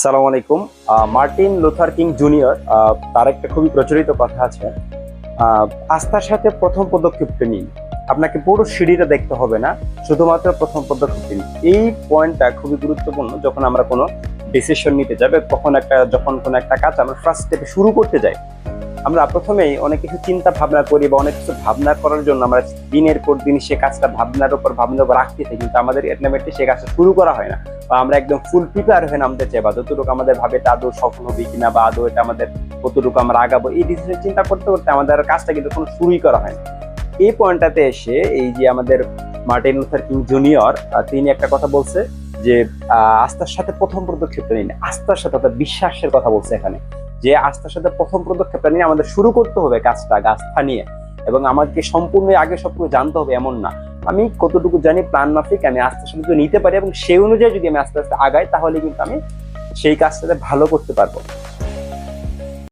সালাম আলাইকুম। Martin Luther king junior তার একটা খুবই প্রচলিত কথা আছে। আস্থার সাথে প্রথম পদক্ষেপটা নিন। আপনাকে পুরো সিঁড়িটা দেখতে হবে না, শুধুমাত্র প্রথম পদক্ষেপটা নিন। এই পয়েন্টটা খুবই গুরুত্বপূর্ণ যখন আমরা কোনো ডিসিশন নিতে যাবে, কখন একটা, যখন কোনো একটা কাজ আমরা ফার্স্ট স্টেপে শুরু করতে যাই। আমরা প্রথমেই অনেক কিছু চিন্তা ভাবনা করি বা অনেক কিছু ভাবনা করার জন্য আমরা দিনের পর দিন সে কাজটা ভাবনার উপর ভাবনার উপর রাখতে থাকি কিন্তু আমাদের এটলামেটে সে কাজটা শুরু করা হয় না। বা আমরা একদম ফুল প্রিপেয়ার হয়ে নামতে চাই বা যতটুকু আমাদের ভাবে এটা আদৌ সফল হবে কিনা বা আদৌ এটা আমাদের কতটুকু আমরা আগাবো, এই ডিসিশন চিন্তা করতে করতে আমাদের কাজটা কিন্তু কোনো শুরুই করা হয় এই পয়েন্টটাতে এসে এই যে আমাদের মার্টিন লুথার কিং জুনিয়র তিনি একটা কথা বলছে যে আস্থার সাথে প্রথম পদক্ষেপটা নিন। আস্থার সাথে অর্থাৎ বিশ্বাসের কথা বলছে এখানে। যে আস্থার সাথে প্রথম পদক্ষেপটা নিয়ে আমাদের শুরু করতে হবে কাজটা আস্থা নিয়ে এবং আমাকে সম্পূর্ণ আগে সবকিছু জানতে হবে এমন না। আমি কতটুকু জানি প্ল্যান মাফিক, আমি আস্তে আস্তে নিতে পারি এবং সেই অনুযায়ী যদি আমি আস্তে আস্তে আগাই, তাহলে কিন্তু আমি সেই কাজটাতে ভালো করতে পারব।